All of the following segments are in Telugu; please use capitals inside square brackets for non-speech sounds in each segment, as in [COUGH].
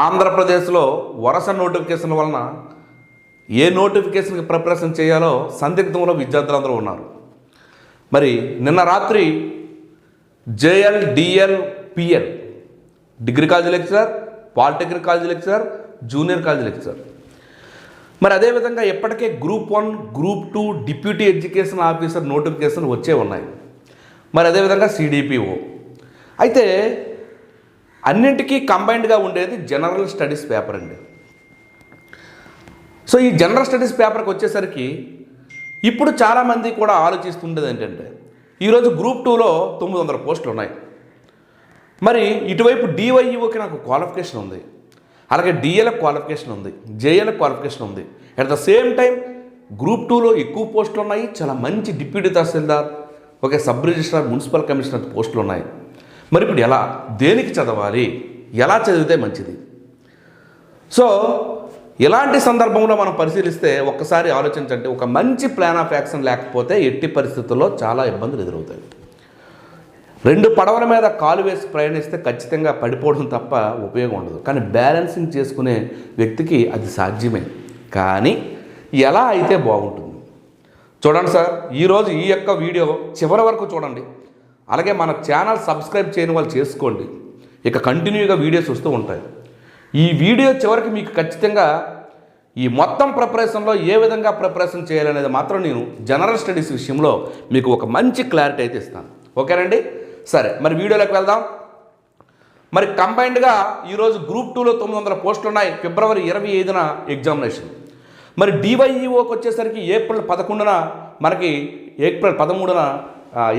ఆంధ్రప్రదేశ్లో వరుస నోటిఫికేషన్ వలన ఏ నోటిఫికేషన్కి ప్రిపరేషన్ చేయాలో సందిగ్ధంలో విద్యార్థులందరూ ఉన్నారు. మరి నిన్న రాత్రి JL DL PL degree college lecturer polytechnic college lecturer junior college lecturer. మరి అదేవిధంగా ఇప్పటికే group one group two deputy education officer notification వచ్చే ఉన్నాయి. మరి అదేవిధంగా సిడిపిఓ. అయితే అన్నింటికీ కంబైన్డ్గా ఉండేది జనరల్ స్టడీస్ పేపర్ అండి. సో ఈ జనరల్ స్టడీస్ పేపర్కి వచ్చేసరికి ఇప్పుడు చాలామంది కూడా ఆలోచిస్తుండేది ఏంటంటే ఈరోజు గ్రూప్ టూలో తొమ్మిది వందల పోస్టులు ఉన్నాయి. మరి ఇటువైపు డివైఈఓకి నాకు క్వాలిఫికేషన్ ఉంది. అలాగే డిఎల్ఎఫ్ క్వాలిఫికేషన్ ఉంది. జేఎల్ఎఫ్ క్వాలిఫికేషన్ ఉంది. At the same time group టూలో ఎక్కువ పోస్టులు ఉన్నాయి. చాలా మంచి డిప్యూటీ తహసీల్దార్ ఒక సబ్ రిజిస్ట్రార్ మున్సిపల్ కమిషనర్ పోస్టులు ఉన్నాయి. మరి ఇప్పుడు ఎలా? దేనికి చదవాలి? ఎలా చదివితే మంచిది? సో ఇలాంటి సందర్భంలో మనం పరిశీలిస్తే ఒక్కసారి ఆలోచించండి. ఒక మంచి ప్లాన్ ఆఫ్ యాక్షన్ లేకపోతే ఎట్టి పరిస్థితుల్లో చాలా ఇబ్బందులు ఎదురవుతాయి. రెండు పడవల మీద కాలు వేసి ప్రయాణిస్తే ఖచ్చితంగా పడిపోవడం తప్ప ఉపయోగం ఉండదు. కానీ బ్యాలెన్సింగ్ చేసుకునే వ్యక్తికి అది సాధ్యమే. కానీ ఎలా అయితే బాగుంటుంది. చూడండి సార్ ఈరోజు ఈ యొక్క వీడియో చివరి వరకు చూడండి. అలాగే మన ఛానల్ సబ్స్క్రైబ్ చేయని వాళ్ళు చేసుకోండి. ఇక కంటిన్యూగా వీడియోస్ వస్తూ ఉంటాయి. ఈ వీడియో చివరికి మీకు ఖచ్చితంగా ఈ మొత్తం ప్రిపరేషన్లో ఏ విధంగా ప్రిపరేషన్ చేయాలనేది మాత్రం నేను జనరల్ స్టడీస్ విషయంలో మీకు ఒక మంచి క్లారిటీ అయితే ఇస్తాను. ఓకేనండి? సరే మరి వీడియోలోకి వెళ్దాం. మరి కంబైన్డ్గా ఈరోజు గ్రూప్ టూలో తొమ్మిది వందల పోస్టులు ఉన్నాయి. ఫిబ్రవరి ఇరవై ఐదున ఎగ్జామినేషన్. మరి డివైఈఓకి వచ్చేసరికి ఏప్రిల్ పదకొండున మనకి ఏప్రిల్ పదమూడున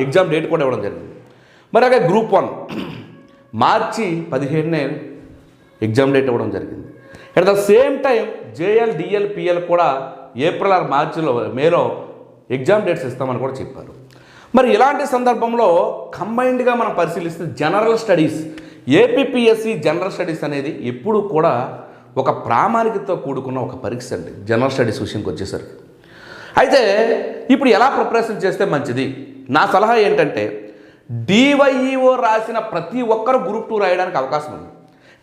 ఎగ్జామ్ డేట్ కూడా ఇవ్వడం జరిగింది. మరి అలాగే గ్రూప్ వన్ మార్చి పదిహేడునే ఎగ్జామ్ డేట్ ఇవ్వడం జరిగింది. At the same time JL DL PL కూడా ఏప్రిల్ ఆర్ మార్చిలో మేలో ఎగ్జామ్ డేట్స్ ఇస్తామని కూడా చెప్పారు. మరి ఇలాంటి సందర్భంలో కంబైన్డ్గా మనం పరిశీలిస్తే general studies APPSC general studies అనేది ఎప్పుడూ కూడా ఒక ప్రామాణికతో కూడుకున్న ఒక పరీక్ష అండి జనరల్ స్టడీస్ విషయంకి వచ్చేసరికి. అయితే ఇప్పుడు ఎలా ప్రిపరేషన్ చేస్తే మంచిది? నా సలహా ఏంటంటే డివైఈఓ రాసిన ప్రతి ఒక్కరు గ్రూప్ టూ రాయడానికి అవకాశం ఉంది.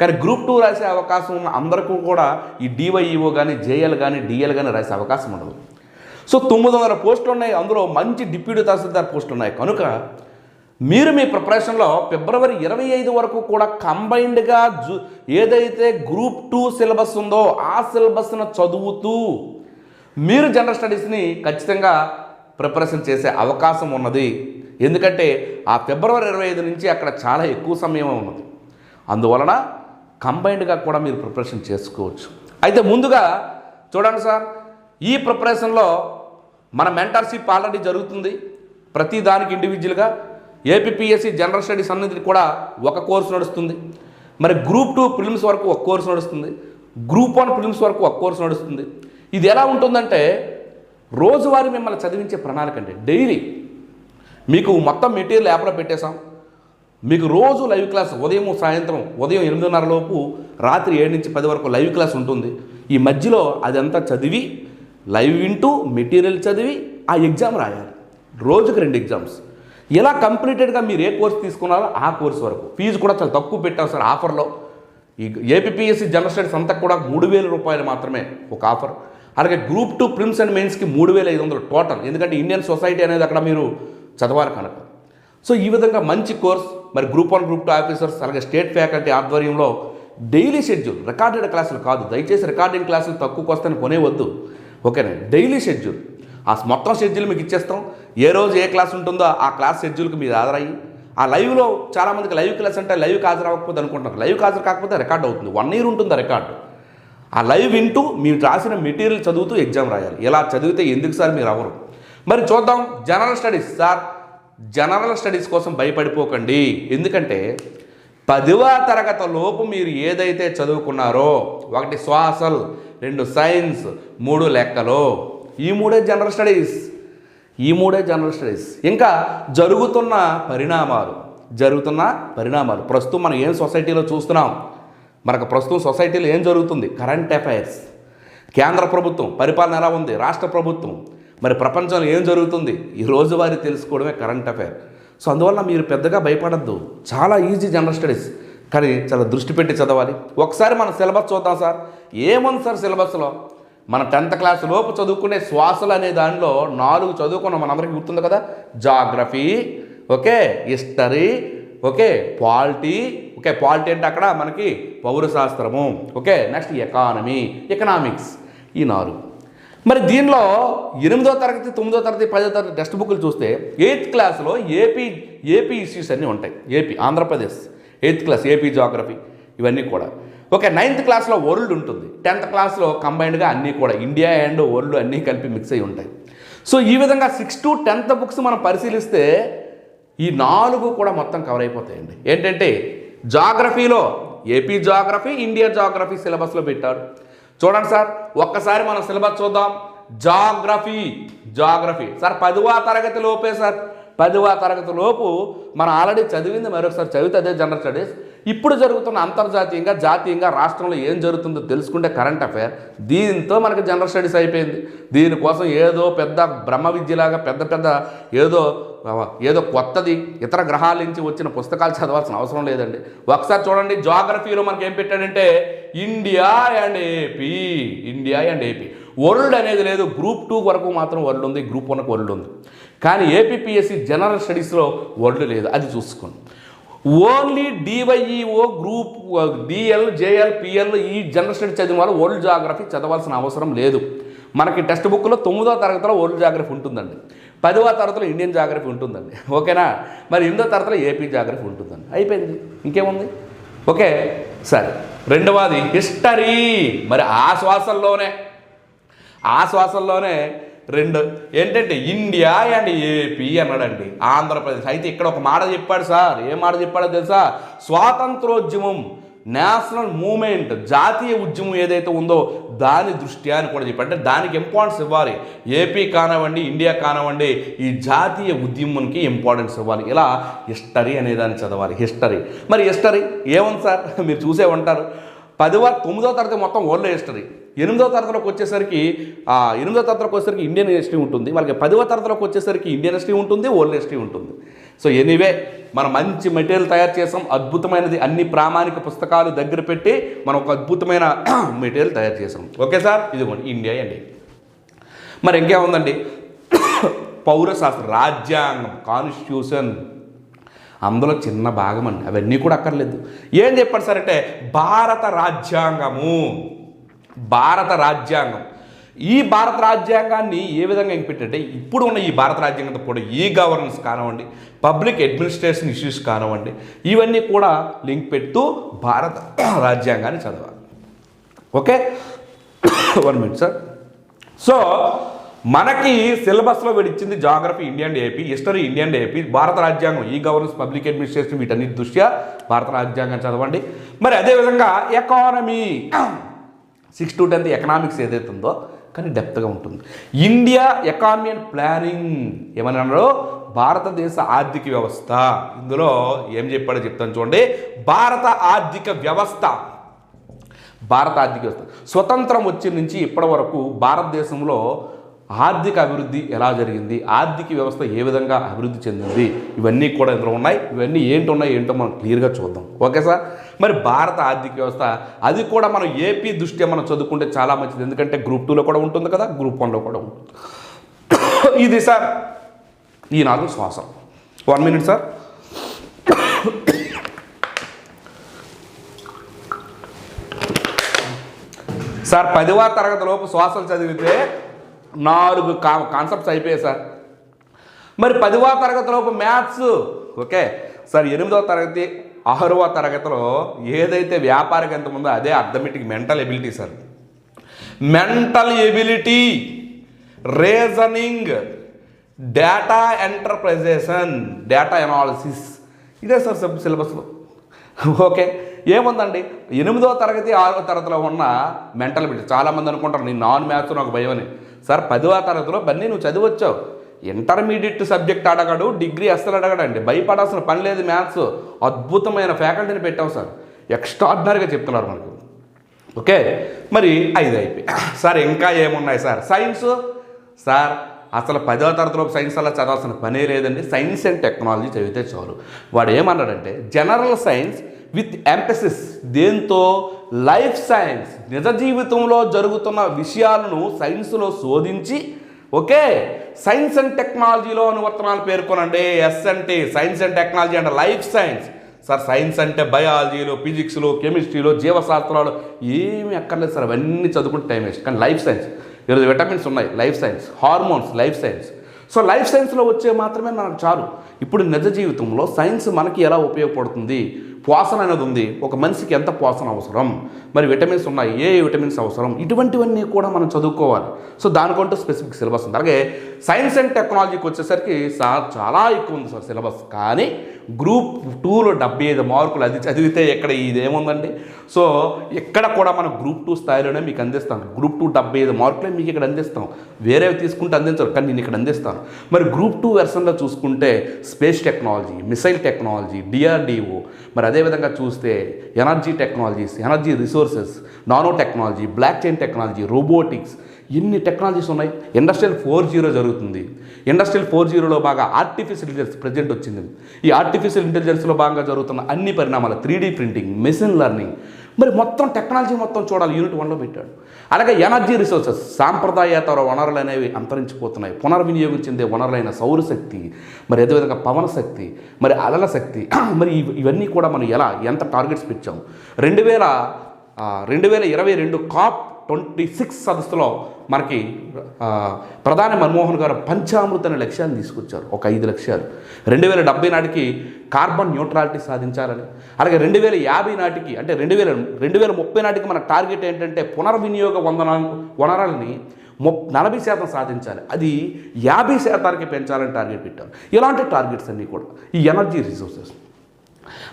కానీ గ్రూప్ టూ రాసే అవకాశం ఉన్న అందరికీ కూడా ఈ డివైఈఓ కానీ జేఎల్ కానీ డిఎల్ కానీ రాసే అవకాశం ఉండదు. సో తొమ్మిది వందల పోస్టులు ఉన్నాయి. అందులో మంచి డిప్యూటీ తహసీల్దార్ పోస్టులు ఉన్నాయి. కనుక మీరు మీ ప్రిపరేషన్లో ఫిబ్రవరి ఇరవై ఐదు వరకు కూడా కంబైన్డ్గా జు ఏదైతే గ్రూప్ టూ సిలబస్ ఉందో ఆ సిలబస్ను చదువుతూ మీరు జనరల్ స్టడీస్ని ఖచ్చితంగా ప్రిపరేషన్ చేసే అవకాశం ఉన్నది. ఎందుకంటే ఆ ఫిబ్రవరి ఇరవై ఐదు నుంచి అక్కడ చాలా ఎక్కువ సమయం ఉన్నది. అందువలన కంబైన్డ్గా కూడా మీరు ప్రిపరేషన్ చేసుకోవచ్చు. అయితే ముందుగా చూడండి సార్ ఈ ప్రిపరేషన్లో మన మెంటర్షిప్ ఆల్రెడీ జరుగుతుంది. ప్రతి దానికి ఇండివిజువల్గా ఏపీఎస్సి జనరల్ స్టడీస్ అన్నిటి కూడా ఒక కోర్సు నడుస్తుంది. మరి గ్రూప్ టూ ఫిలిమ్స్ వరకు ఒక కోర్సు నడుస్తుంది. గ్రూప్ వన్ ఫిలిమ్స్ వరకు ఒక కోర్సు నడుస్తుంది. ఇది ఎలా ఉంటుందంటే రోజువారీ మిమ్మల్ని చదివించే ప్రణాళిక అండి. డైలీ మీకు మొత్తం మెటీరియల్ యాప్లో పెట్టేశాం. మీకు రోజు లైవ్ క్లాస్ ఉదయం సాయంత్రం ఉదయం ఎనిమిదిన్నర లోపు రాత్రి ఏడు నుంచి పది వరకు లైవ్ క్లాస్ ఉంటుంది. ఈ మధ్యలో అదంతా చదివి లైవ్ వింటూ మెటీరియల్ చదివి ఆ ఎగ్జామ్ రాయాలి. రోజుకి రెండు ఎగ్జామ్స్. ఇలా కంప్లీటెడ్గా మీరు ఏ కోర్స్ తీసుకున్నారో ఆ కోర్స్ వరకు. ఫీజు కూడా చాలా తక్కువ పెట్టాం సార్ ఆఫర్లో. ఈ ఏపీఎస్సి జనరల్ స్టడీస్ అంతా కూడా మూడు వేల రూపాయలు మాత్రమే ఒక ఆఫర్. అలాగే గ్రూప్ టూ ప్రిమ్స్ అండ్ మెయిన్స్కి మూడు వేల ఐదు వందలు టోటల్. ఎందుకంటే ఇండియన్ సొసైటీ అనేది అక్కడ మీరు చదవాలి కనుక. సో ఈ విధంగా మంచి కోర్స్ మరి group one group two officers అలాగే స్టేట్ ఫ్యాకల్టీ ఆధ్వర్యంలో డైలీ షెడ్యూల్ రికార్డెడ్ క్లాసులు కాదు. దయచేసి రికార్డింగ్ క్లాసులు తక్కువకి వస్తాయని కొనేవద్దు ఓకేనా? Daily schedule. ఆ మొత్తం షెడ్యూల్ మీకు ఇచ్చేస్తాం. ఏ రోజు ఏ క్లాస్ ఉంటుందో ఆ క్లాస్ షెడ్యూల్కి మీరు ఆధారయ్యి ఆ లైవ్లో చాలామందికి లైవ్ క్లాస్ అంటే లైవ్కి హాజరు అవ్వకపోతే అనుకుంటారు లైవ్కి హాజరు కాకపోతే రికార్డ్ అవుతుంది. వన్ ఇయర్ ఉంటుంది రికార్డు? ఆ లైవ్ వింటూ మీరు రాసిన మెటీరియల్ చదువుతూ ఎగ్జామ్ రాయాలి. ఇలా చదివితే ఎందుకు సార్ మీరు అవ్వరు? మరి చూద్దాం. General studies sir general studies కోసం భయపడిపోకండి. ఎందుకంటే పదివ తరగతి లోపు మీరు ఏదైతే చదువుకున్నారో ఒకటి శ్వాసల్ రెండు సైన్స్ మూడు లెక్కలు. ఈ మూడే జనరల్ స్టడీస్. ఈ మూడే జనరల్ స్టడీస్. ఇంకా జరుగుతున్న పరిణామాలు జరుగుతున్న పరిణామాలు. ప్రస్తుతం మనం ఏం సొసైటీలో చూస్తున్నాం? మనకు ప్రస్తుతం సొసైటీలో ఏం జరుగుతుంది? Current affairs. కేంద్ర ప్రభుత్వం పరిపాలన ఎలా ఉంది? రాష్ట్ర ప్రభుత్వం. మరి ప్రపంచంలో ఏం జరుగుతుంది? ఈ రోజువారీ తెలుసుకోవడమే కరెంట్ అఫైర్. సో అందువల్ల మీరు పెద్దగా భయపడద్దు. చాలా ఈజీ జనరల్ స్టడీస్. కానీ చాలా దృష్టి పెట్టి చదవాలి. ఒకసారి మన సిలబస్ చూద్దాం సార్. ఏముంది సార్ సిలబస్లో? మన టెన్త్ క్లాస్ లోపు చదువుకునే శ్వాసలు అనే దానిలో నాలుగు చదువుకున్నాం. మనందరికీ గుర్తుంది కదా? Geography okay history okay polity okay polity అంటే అక్కడ? మనకి పౌరశాస్త్రము. ఓకే నెక్స్ట్ ఎకానమీ ఎకనామిక్స్ ఈ నాలుగు. మరి దీనిలో ఎనిమిదో తరగతి తొమ్మిదో తరగతి పదో తరగతి టెక్స్ట్ బుక్లు చూస్తే ఎయిత్ క్లాస్లో ఏపీ ఏపీ ఇష్యూస్ అన్నీ ఉంటాయి. AP Andhra Pradesh. Eighth class AP geography ఇవన్నీ కూడా. ఓకే నైన్త్ క్లాస్లో వరల్డ్ ఉంటుంది. టెన్త్ క్లాస్లో కంబైన్డ్గా అన్నీ కూడా. ఇండియా అండ్ వరల్డ్ అన్నీ కలిపి మిక్స్ అయి ఉంటాయి. సో ఈ విధంగా సిక్స్ టు టెన్త్ బుక్స్ మనం పరిశీలిస్తే ఈ నాలుగు కూడా మొత్తం కవర్ అయిపోతాయండి. ఏంటంటే జాగ్రఫీలో ఏపీ జాగ్రఫీ ఇండియా జాగ్రఫీ సిలబస్లో పెట్టారు. చూడండి సార్ ఒక్కసారి మనం సిలబస్ చూద్దాం. Geography geography. సార్ పదవ తరగతి లోపే సార్. పదవ తరగతి లోపు మనం ఆల్రెడీ చదివింది మరొకసారి చదివితే అదే జనరల్ స్టడీస్. ఇప్పుడు జరుగుతున్న అంతర్జాతీయంగా జాతీయంగా రాష్ట్రంలో ఏం జరుగుతుందో తెలుసుకుంటే కరెంట్ అఫైర్. దీంతో మనకి జనరల్ స్టడీస్ అయిపోయింది. దీనికోసం ఏదో పెద్ద బ్రహ్మ విద్యలాగా పెద్ద పెద్ద ఏదో ఏదో కొత్తది. ఇతర గ్రహాల నుంచి వచ్చిన పుస్తకాలు చదవాల్సిన అవసరం లేదండి. ఒకసారి చూడండి జాగ్రఫీలో మనకి ఏం పెట్టాడంటే India and AP India and AP. World అనేది లేదు గ్రూప్ టూ వరకు మాత్రం వరల్డ్ ఉంది గ్రూప్ వన్కు వరల్డ్ ఉంది. కానీ ఏపీపీఎస్సి జనరల్ స్టడీస్లో వరల్డ్ లేదు అది చూసుకోండి. Only DYEO group DL JL PL ఈ జనరల్ స్టడీ చదివిన వాళ్ళు వరల్డ్ జాగ్రఫీ చదవాల్సిన అవసరం లేదు. మనకి టెక్స్ట్ బుక్లో తొమ్మిదో తరగతిలో వరల్డ్ జాగ్రఫీ ఉంటుందండి. పదవ తరగతిలో ఇండియన్ జాగ్రఫీ ఉంటుందండి. ఓకేనా? మరి ఎనిమిదో తరగతిలో ఏపీ జాగ్రఫీ ఉంటుందండి. అయిపోయింది. ఇంకేముంది? ఓకే సరే. రెండవది హిస్టరీ. మరి ఆ శ్వాసల్లోనే ఆ శ్వాసల్లోనే రెండు ఏంటంటే ఇండియా అండ్ ఏపీ అన్నాడండి. ఆంధ్రప్రదేశ్. అయితే ఇక్కడ ఒక మాట చెప్పాడు సార్. ఏ మాట చెప్పాడో తెలుసా? స్వాతంత్రోద్యమం. నేషనల్ మూమెంట్ జాతీయ ఉద్యమం ఏదైతే ఉందో దాని దృష్ట్యా అని కూడా చెప్పి అంటే దానికి ఇంపార్టెన్స్ ఇవ్వాలి. ఏపీ కానివ్వండి ఇండియా కానివ్వండి ఈ జాతీయ ఉద్యమంకి ఇంపార్టెన్స్ ఇవ్వాలి. ఇలా హిస్టరీ అనేదాన్ని చదవాలి. హిస్టరీ మరి హిస్టరీ ఏముంది సార్? [LAUGHS] మీరు చూసే ఉంటారు. పదివ తొమ్మిదో తరగతి మొత్తం ఓల్డ్ హిస్టరీ ఎనిమిదో తరగతిలోకి వచ్చేసరికి ఎనిమిదో తరగతిలోకి వచ్చేసరికి ఇండియన్ హిస్టరీ ఉంటుంది. వాళ్ళకి పదివ తరగతిలోకి వచ్చేసరికి ఇండియన్ హిస్టరీ ఉంటుంది వరల్డ్ హిస్టరీ ఉంటుంది. సో ఎనీవే మనం మంచి మెటీరియల్ తయారు చేసాం అద్భుతమైనది. అన్ని ప్రామాణిక పుస్తకాలు దగ్గర పెట్టి మనం ఒక అద్భుతమైన [CLEARS THROAT] మెటీరియల్ తయారు చేసాం. Okay sir? ఇదిగోండి ఇండియా అండి. మరి ఇంకేముందండి? [CLEARS THROAT] పౌరశాస్త్రం రాజ్యాంగం కాన్స్టిట్యూషన్ అందులో చిన్న భాగం అండి. అవన్నీ కూడా అక్కర్లేదు. ఏం చెప్పారు సార్ అంటే భారత రాజ్యాంగము. భారత రాజ్యాంగం. ఈ భారత రాజ్యాంగాన్ని ఏ విధంగా పెట్టంటే ఇప్పుడు ఉన్న ఈ భారత రాజ్యాంగంతో కూడా ఈ గవర్నెన్స్ కానివ్వండి పబ్లిక్ అడ్మినిస్ట్రేషన్ ఇష్యూస్ కానివ్వండి ఇవన్నీ కూడా లింక్ పెడుతూ భారత రాజ్యాంగాన్ని చదవాలి. Okay? One minute sir. So మనకి సిలబస్లో విడిచింది geography India and AP history India and AP భారత రాజ్యాంగం ఈ గవర్నెన్స్ పబ్లిక్ అడ్మినిస్ట్రేషన్ వీటన్నిటి దృష్ట్యా భారత రాజ్యాంగం చదవండి. మరి అదేవిధంగా economy six to tenth economics ఏదైతే ఉందో కానీ డెప్త్గా ఉంటుంది. ఇండియా ఎకానమీ అండ్ ప్లానింగ్ ఏమని అన్నారో భారతదేశ ఆర్థిక వ్యవస్థ. ఇందులో ఏం చెప్పాడో చెప్తాను చూడండి. భారత ఆర్థిక వ్యవస్థ. భారత ఆర్థిక వ్యవస్థ. స్వతంత్రం వచ్చే నుంచి ఇప్పటి వరకు భారతదేశంలో ఆర్థిక అభివృద్ధి ఎలా జరిగింది? ఆర్థిక వ్యవస్థ ఏ విధంగా అభివృద్ధి చెందింది? ఇవన్నీ కూడా ఇందులో ఉన్నాయి. ఇవన్నీ ఏంటి ఉన్నాయి ఏంటో మనం క్లియర్గా చూద్దాం. Okay sir? మరి భారత ఆర్థిక వ్యవస్థ అది కూడా మనం ఏపీ దృష్ట్యా మనం చదువుకుంటే చాలా మంచిది. ఎందుకంటే గ్రూప్ టూలో కూడా ఉంటుంది కదా గ్రూప్ వన్లో కూడా ఉంటుంది. ఇది సార్ ఈ నాలుగు శ్వాసం. వన్ మినిట్ సార్ సార్ పదివ తరగతి లోపు శ్వాసలు చదివితే నాలుగు కా కాన్సెప్ట్స్ అయిపోయాయి సార్ మరి పదివ తరగతి లోపు మ్యాథ్స్ ఓకే సార్ ఎనిమిదవ తరగతి ఆరవ తరగతిలో ఏదైతే వ్యాపారికి ఎంత ఉందో అదే arithmetic mental ability sir. Mental ability reasoning data interpretation data analysis ఇదే సార్ సబ్ సిలబస్లో ఓకే ఏముందండి? ఎనిమిదో తరగతి ఆరో తరగతిలో ఉన్న మెంటల్ బిట్ చాలామంది అనుకుంటారు నేను నాన్ మ్యాథ్స్ నాకు భయం అని సార్ పదవ తరగతిలో బన్నీ నువ్వు చదివచ్చావు ఇంటర్మీడియట్ సబ్జెక్ట్ అడగడు డిగ్రీ అస్సలు అడగడండి. భయపడాల్సిన పని లేదు మ్యాథ్స్. అద్భుతమైన ఫ్యాకల్టీని పెట్టాం సార్. ఎక్స్ట్రాడినరీగా చెప్తున్నారు మనకు. ఓకే? మరి ఐదు అయిపోయి. సార్ ఇంకా ఏమున్నాయి సార్? సైన్స్? సార్ అసలు పదవ తరగతిలో సైన్స్ అలా చదవాల్సిన పనే లేదండి. సైన్స్ అండ్ టెక్నాలజీ చదివితే చాలు. వాడు ఏమన్నాడంటే జనరల్ సైన్స్ విత్ ఎంపసిస్. దేంతో? Life science. నిజ జీవితంలో జరుగుతున్న విషయాలను సైన్స్లో శోధించి ఓకే? సైన్స్ అండ్ టెక్నాలజీలో అనువర్తనాలు పేర్కొనండి. ఎస్ అంటే సైన్స్ అండ్ టెక్నాలజీ అంటే లైఫ్ సైన్స్. సార్ సైన్స్ అంటే బయాలజీలో ఫిజిక్స్లో కెమిస్ట్రీలో జీవశాస్త్రాలు ఏమి అక్కర్లేదు సార్. అవన్నీ చదువుకుంటే టైం వేస్ట్. కానీ లైఫ్ సైన్స్. ఈరోజు విటమిన్స్ ఉన్నాయి. Life science. Hormones life science. So life సైన్స్లో వచ్చే మాత్రమే మనకు చాలు. ఇప్పుడు నిజ జీవితంలో సైన్స్ మనకి ఎలా ఉపయోగపడుతుంది? పోషణ అనేది ఉంది. ఒక మనిషికి ఎంత పోషణ అవసరం? మరి విటమిన్స్ ఉన్నాయి. ఏ విటమిన్స్ అవసరం? ఇటువంటివన్నీ కూడా మనం చదువుకోవాలి. సో దానికంటూ స్పెసిఫిక్ సిలబస్ ఉంది. అలాగే సైన్స్ అండ్ టెక్నాలజీకి వచ్చేసరికి సార్ చాలా ఎక్కువ ఉంది సార్ సిలబస్. కానీ గ్రూప్ టూలో డెబ్బై ఐదు మార్కులు అది చదివితే ఇక్కడ ఇదేముందండి? సో ఎక్కడ కూడా మనం గ్రూప్ టూ స్థాయిలోనే మీకు అందిస్తాం. గ్రూప్ టూ డెబ్బై ఐదు మార్కులే మీకు ఇక్కడ అందిస్తాం. వేరేవి తీసుకుంటే అందించరు కానీ నేను ఇక్కడ అందిస్తాను. మరి గ్రూప్ టూ వెర్షన్లో చూసుకుంటే space technology missile technology DRDO మరి అదే అదేవిధంగా చూస్తే energy technologies energy resources nano technology blockchain technology robotics ఎన్ని టెక్నాలజీస్ ఉన్నాయి. ఇండస్ట్రియల్ ఫోర్ జీరో జరుగుతుంది. ఇండస్ట్రియల్ ఫోర్ జీరోలో బాగా ఆర్టిఫిషియల్ ఇంటెలిజెన్స్ ప్రజెంట్ వచ్చింది. ఈ ఆర్టిఫిషియల్ ఇంటెలిజెన్స్లో భాగంగా జరుగుతున్న అన్ని పరిణామాలు త్రీ ప్రింటింగ్ మెషిన్ లెర్నింగ్ మరి మొత్తం టెక్నాలజీ మొత్తం చూడాలి. యూనిట్ వన్లో పెట్టాడు. అలాగే ఎనర్జీ రిసోర్సెస్ సాంప్రదాయేతర వనరులు అనేవి అంతరించిపోతున్నాయి. పునర్వినియోగం చెందే వనరులైన సౌరశక్తి మరి అదేవిధంగా పవన శక్తి మరి అలల శక్తి [CLEARS THROAT] మరి ఇవి- ఇవన్నీ కూడా మనం ఎలా ఎంత టార్గెట్స్ పెట్టాము. రెండు వేల రెండు వేల ఇరవై రెండు కాప్ ట్వంటీ సిక్స్ సదస్సులో మనకి ప్రధాని మన్మోహన్ గారు పంచామృత అనే లక్ష్యాన్ని తీసుకొచ్చారు. ఒక ఐదు లక్ష్యాలు. రెండు వేల డెబ్బై నాటికి కార్బన్ న్యూట్రాలిటీ సాధించాలని అలాగే రెండు వేల యాభై నాటికి అంటే రెండు వేల రెండు వేల ముప్పై నాటికి మన టార్గెట్ ఏంటంటే పునర్వినియోగ వందన వనరులని ముప్ నలభై శాతం సాధించాలి. అది యాభై శాతానికి పెంచాలని టార్గెట్ పెట్టారు ఇలాంటి టార్గెట్స్ అన్నీ కూడా ఈ ఎనర్జీ రిసోర్సెస్.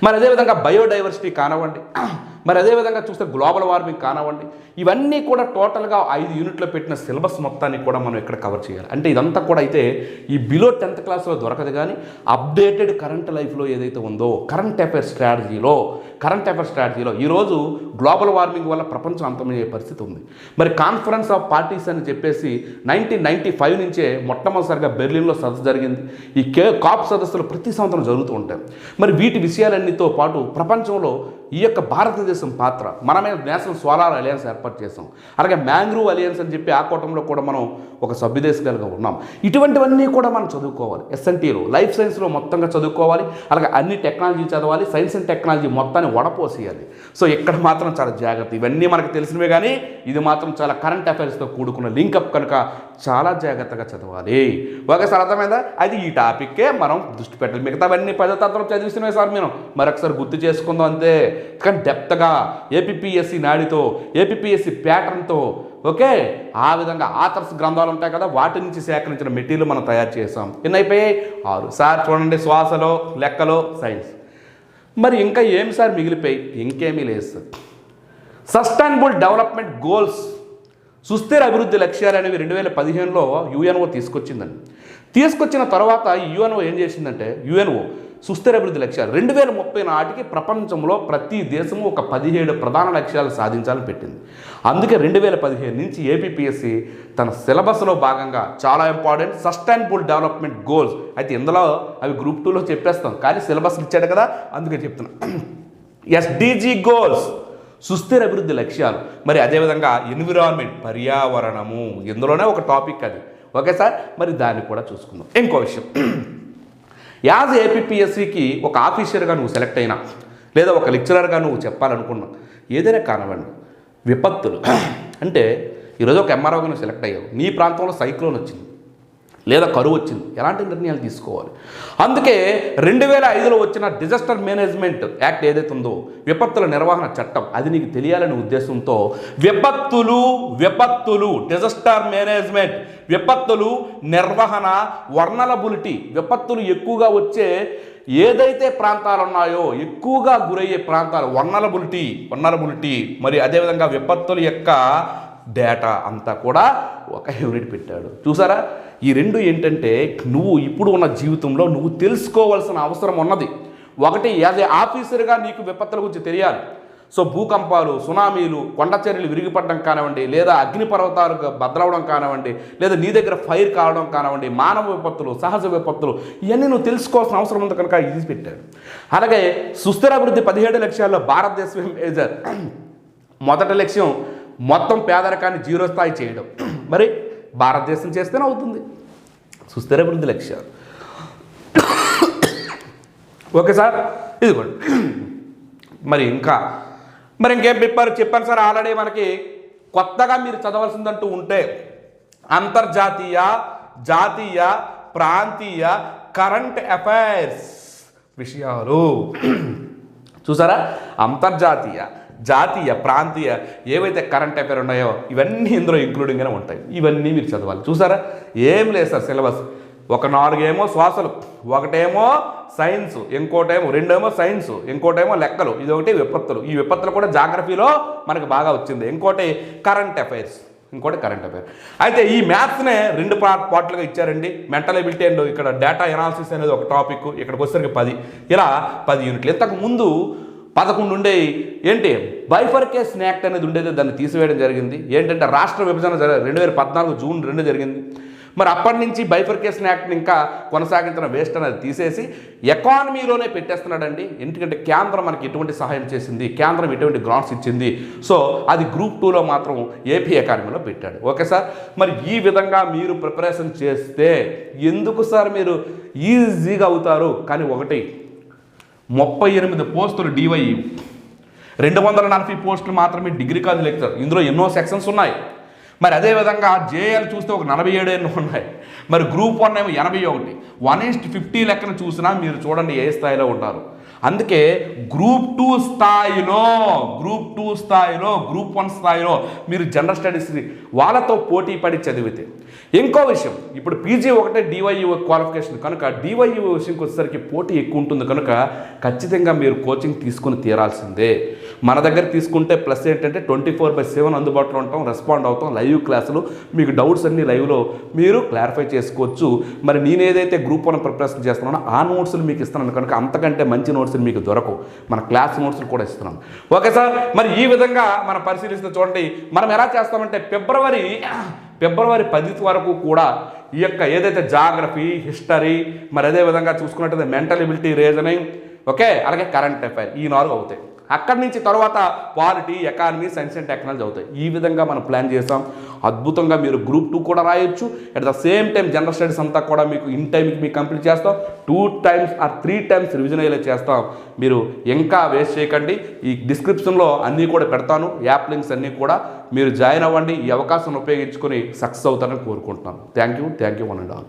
మరి అదేవిధంగా బయోడైవర్సిటీ కానివ్వండి మరి అదేవిధంగా చూస్తే గ్లోబల్ వార్మింగ్ కానివ్వండి ఇవన్నీ కూడా టోటల్గా ఐదు యూనిట్లో పెట్టిన సిలబస్ మొత్తాన్ని కూడా మనం ఇక్కడ కవర్ చేయాలి. అంటే ఇదంతా కూడా అయితే ఈ బిలో టెన్త్ క్లాస్లో దొరకదు కానీ అప్డేటెడ్ కరెంట్ లైఫ్లో ఏదైతే ఉందో కరెంట్ అఫైర్ స్ట్రాటజీలో కరెంట్ అఫైర్ స్ట్రాటజీలో ఈరోజు గ్లోబల్ వార్మింగ్ వల్ల ప్రపంచం అంతమయ్యే పరిస్థితి ఉంది. మరి కాన్ఫరెన్స్ ఆఫ్ పార్టీస్ అని చెప్పేసి నైన్టీన్ నైన్టీ ఫైవ్ నుంచే మొట్టమొదటిసారిగా బెర్లిన్లో సదస్సు జరిగింది. ఈ కే కాప్ సదస్సులు ప్రతి సంవత్సరం జరుగుతూ ఉంటాయి. మరి వీటి విషయాలన్నీతో పాటు ప్రపంచంలో ఈ యొక్క భారతదేశం పాత్ర మనమే నేషనల్ సోలార్ అలయన్స్ ఏర్పాటు చేసాం అలాగే మ్యాంగ్రూవ్ అలయన్స్ అని చెప్పి ఆ కూటంలో కూడా మనం ఒక సభ్యదేశాలుగా ఉన్నాం. ఇటువంటివన్నీ కూడా మనం చదువుకోవాలి. ఎస్ఎన్టీలో లైఫ్ సైన్స్లో మొత్తంగా చదువుకోవాలి. అలాగే అన్ని టెక్నాలజీ చదవాలి. సైన్స్ అండ్ టెక్నాలజీ మొత్తాన్ని వడపోసేయాలి. సో ఇక్కడ మాత్రం చాలా జాగ్రత్త. ఇవన్నీ మనకు తెలిసినవే కానీ ఇది మాత్రం చాలా కరెంట్ అఫైర్స్తో కూడుకున్న లింకప్ కనుక చాలా జాగ్రత్తగా చదవాలి. ఒకసారి అర్థమైందా? అది ఈ టాపిక్కే మనం దృష్టి పెట్టాలి. మిగతావన్నీ పదో తరగతిలో చదివిస్తున్నాయి సార్ మేము మరొకసారి గుర్తు చేసుకుందాం అంతే. కానీ డెప్త్గా ఏపీఎస్సి నాడితో ఏపీఎస్సి ప్యాటర్న్తో ఓకే? ఆ విధంగా ఆథర్స్ గ్రంథాలు ఉంటాయి కదా వాటి నుంచి సేకరించిన మెటీరియల్ మనం తయారు చేసాం ఎన్ని అయిపోయాయి ఆరు. సార్ చూడండి శ్వాసలో లెక్కలో సైన్స్ మరి ఇంకా ఏమి సార్ మిగిలిపోయి? ఇంకేమీ లేదు సార్. సస్టైనబుల్ డెవలప్మెంట్ గోల్స్ సుస్థిర అభివృద్ధి లక్ష్యాలు అనేవి రెండు వేల పదిహేనులో యుఎన్ఓ తీసుకొచ్చిందండి. తీసుకొచ్చిన తర్వాత యుఎన్ఓ ఏం చేసిందంటే యుఎన్ఓ సుస్థిర అభివృద్ధి లక్ష్యాలు. రెండు వేల ముప్పై నాటికి ప్రపంచంలో ప్రతి దేశము ఒక పదిహేడు ప్రధాన లక్ష్యాలు సాధించాలని పెట్టింది. అందుకే రెండు వేల పదిహేను నుంచి ఏపీపీఎస్సి తన సిలబస్లో భాగంగా చాలా ఇంపార్టెంట్ సస్టైనబుల్ డెవలప్మెంట్ గోల్స్. అయితే ఇందులో అవి గ్రూప్ టూలో చెప్పేస్తాం. కానీ సిలబస్ ఇచ్చాడు కదా అందుకే చెప్తున్నా. ఎస్డిజి గోల్స్ సుస్థిర అభివృద్ధి లక్ష్యాలు. మరి అదేవిధంగా ఎన్విరాన్మెంట్ పర్యావరణము. ఇందులోనే ఒక టాపిక్ అది. Okay sir? మరి దాన్ని కూడా చూసుకుందాం. ఇంకో విషయం. యాజ్ ఏపీఎస్సికి ఒక ఆఫీసర్గా నువ్వు సెలెక్ట్ అయినా లేదా ఒక లెక్చరర్గా నువ్వు చెప్పాలనుకున్నా ఏదైనా కానివ్వండి విపత్తులు. [CLEARS THROAT] అంటే ఈరోజు ఒక ఎంఆర్ఓగా నువ్వు సెలెక్ట్ అయ్యావు. నీ ప్రాంతంలో సైక్లోన్ వచ్చింది. లేదా కరువు వచ్చింది. ఎలాంటి నిర్ణయాలు తీసుకోవాలి? అందుకే రెండు వేల ఐదులో వచ్చిన డిజాస్టర్ మేనేజ్మెంట్ యాక్ట్ ఏదైతే ఉందో విపత్తుల నిర్వహణ చట్టం అది నీకు తెలియాలనే ఉద్దేశంతో విపత్తులు విపత్తులు డిజాస్టర్ మేనేజ్మెంట్ విపత్తులు నిర్వహణ వర్నలబులిటీ విపత్తులు ఎక్కువగా వచ్చే ఏదైతే ప్రాంతాలు ఉన్నాయో ఎక్కువగా గురయ్యే ప్రాంతాలు వర్నలబిలిటీ వర్నలబిలిటీ మరి అదేవిధంగా విపత్తుల యొక్క డేటా అంతా కూడా ఒక యూనిట్ పెట్టాడు. చూసారా? ఈ రెండు ఏంటంటే నువ్వు ఇప్పుడు ఉన్న జీవితంలో నువ్వు తెలుసుకోవాల్సిన అవసరం ఉన్నది. ఒకటి యాజ్ ఏ ఆఫీసర్గా నీకు విపత్తుల గురించి తెలియాలి. సో భూకంపాలు సునామీలు కొండచర్యలు విరిగిపడడం కానివ్వండి లేదా అగ్నిపర్వతాలు బద్దలవడం కానివ్వండి లేదా నీ దగ్గర ఫైర్ కావడం కానివ్వండి మానవ విపత్తులు సహజ విపత్తులు ఇవన్నీ నువ్వు తెలుసుకోవాల్సిన అవసరం ఉంది కనుక ఇది పెట్టాడు. అలాగే సుస్థిర అభివృద్ధి పదిహేడు లక్ష్యాల్లో భారతదేశం మేజర్ మొదటి లక్ష్యం మొత్తం పేదరికాన్ని జీరో స్థాయి చేయడం. మరి భారతదేశం చేస్తేనే అవుతుంది. సుస్థిర అభివృద్ధి లక్ష్యాలు. ఓకే సార్ ఇదిగోండి. మరి ఇంకా మరి ఇంకేం చెప్పారు? చెప్పాను సార్ ఆల్రెడీ మనకి కొత్తగా మీరు చదవాల్సిందంటూ ఉంటే అంతర్జాతీయ జాతీయ ప్రాంతీయ కరెంట్ అఫైర్స్ విషయాలు. చూసారా? అంతర్జాతీయ జాతీయ ప్రాంతీయ ఏవైతే కరెంట్ అఫైర్ ఉన్నాయో ఇవన్నీ ఇందులో ఇంక్లూడింగ్గానే ఉంటాయి. ఇవన్నీ మీరు చదవాలి. చూసారా? ఏం లేదు సార్ సిలబస్. ఒక నాలుగేమో శ్వాసలు ఒకటేమో సైన్స్ ఇంకోటేమో రెండేమో సైన్స్ ఇంకోటేమో లెక్కలు ఇది ఒకటి విపత్తులు. ఈ విపత్తులు కూడా జాగ్రఫీలో మనకు బాగా వచ్చింది. ఇంకోటి కరెంట్ అఫైర్స్ ఇంకోటి కరెంట్ అఫైర్ అయితే ఈ మ్యాథ్స్నే రెండు పా పార్ట్లుగా ఇచ్చారండి. మెంటల్ ఎబిలిటీ అండ్ ఇక్కడ డేటా ఎనాలిసిస్ అనేది ఒక టాపిక్ ఇక్కడికి వచ్చేసరికి పది. ఇలా పది యూనిట్లు ఇంతకు ముందు పదకొండు ఉండే ఏంటి? బైఫర్కేషన్ యాక్ట్ అనేది ఉండేది దాన్ని తీసివేయడం జరిగింది. ఏంటంటే రాష్ట్ర విభజన జర రెండు వేల పద్నాలుగు జూన్ రెండు జరిగింది. మరి అప్పటి నుంచి బైఫర్కేషన్ యాక్ట్ని ఇంకా కొనసాగించిన వేస్ట్ అనేది తీసేసి ఎకానమీలోనే పెట్టేస్తున్నాడండి. ఎందుకంటే కేంద్రం మనకి ఎటువంటి సహాయం చేసింది? కేంద్రం ఎటువంటి గ్రాంట్స్ ఇచ్చింది? సో అది గ్రూప్ టూలో మాత్రం ఏపీ ఎకానమీలో పెట్టాడు. Okay sir? మరి ఈ విధంగా మీరు ప్రిపరేషన్ చేస్తే ఎందుకు సార్ మీరు ఈజీగా అవుతారు? కానీ ఒకటి ముప్పై ఎనిమిది పోస్టులు డివై రెండు వందల నలభై పోస్టులు మాత్రమే డిగ్రీ కాదు లెక్చర్ ఇందులో ఎన్నో సెక్షన్స్ ఉన్నాయి. మరి అదేవిధంగా జేఎల్ చూస్తే ఒక నలభై ఏడు ఎన్నో ఉన్నాయి. మరి గ్రూప్ వన్ ఏమో ఎనభై ఒకటి. వన్ ఈస్ట్ ఫిఫ్టీ లెక్కన చూసినా మీరు చూడండి ఏ స్థాయిలో ఉంటారు. అందుకే గ్రూప్ టూ స్థాయిలో గ్రూప్ టూ స్థాయిలో గ్రూప్ వన్ స్థాయిలో మీరు జనరల్ స్టడీస్ వాళ్ళతో పోటీ పడి చదివితే. ఇంకో విషయం ఇప్పుడు పీజీ ఒకటే డివైయూ క్వాలిఫికేషన్ కనుక డివైయూ విషయంకి వచ్చేసరికి పోటీ ఎక్కువ ఉంటుంది కనుక ఖచ్చితంగా మీరు కోచింగ్ తీసుకుని తీరాల్సిందే. మన దగ్గర తీసుకుంటే ప్లస్ ఏంటంటే ట్వంటీ ఫోర్ బై సెవెన్ అందుబాటులో ఉంటాం రెస్పాండ్ అవుతాం లైవ్ క్లాసులు మీకు డౌట్స్ అన్ని లైవ్లో మీరు క్లారిఫై చేసుకోవచ్చు. మరి నేను ఏదైతే గ్రూప్ వన్ ప్రిపరేషన్ చేస్తున్నానో ఆ నోట్స్లు మీకు ఇస్తున్నాను కనుక అంతకంటే మంచి నోట్స్ నోట్స్ని మీకు దొరకవు. మన క్లాస్ నోట్స్లు కూడా ఇస్తున్నాం. ఓకే సార్ మరి ఈ విధంగా మనం పరిశీలిస్తే చూడండి మనం ఎలా చేస్తామంటే ఫిబ్రవరి ఫిబ్రవరి పది వరకు కూడా ఈ యొక్క ఏదైతే జాగ్రఫీ హిస్టరీ మరి అదే విధంగా చూసుకున్నట్టయితే మెంటల్ ఎబిలిటీ రీజనింగ్ ఓకే అలాగే కరెంట్ అఫైర్ ఈ నాలుగు అవుతాయి. అక్కడి నుంచి తర్వాత polity economy science and technology అవుతాయి. ఈ విధంగా మనం ప్లాన్ చేసాం అద్భుతంగా మీరు గ్రూప్ టూ కూడా రాయొచ్చు. At the same time general studies అంతా కూడా మీకు ఇన్ టైంకి మీకు కంప్లీట్ చేస్తాం. Two times or three times revision అయ్యేలా చేస్తాం. మీరు ఇంకా వేస్ట్ చేయకండి. ఈ డిస్క్రిప్షన్లో అన్నీ కూడా పెడతాను. యాప్ లింక్స్ అన్నీ కూడా మీరు జాయిన్ అవ్వండి. ఈ అవకాశాన్ని ఉపయోగించుకొని సక్సెస్ అవుతారని కోరుకుంటున్నాను. Thank you thank you one and all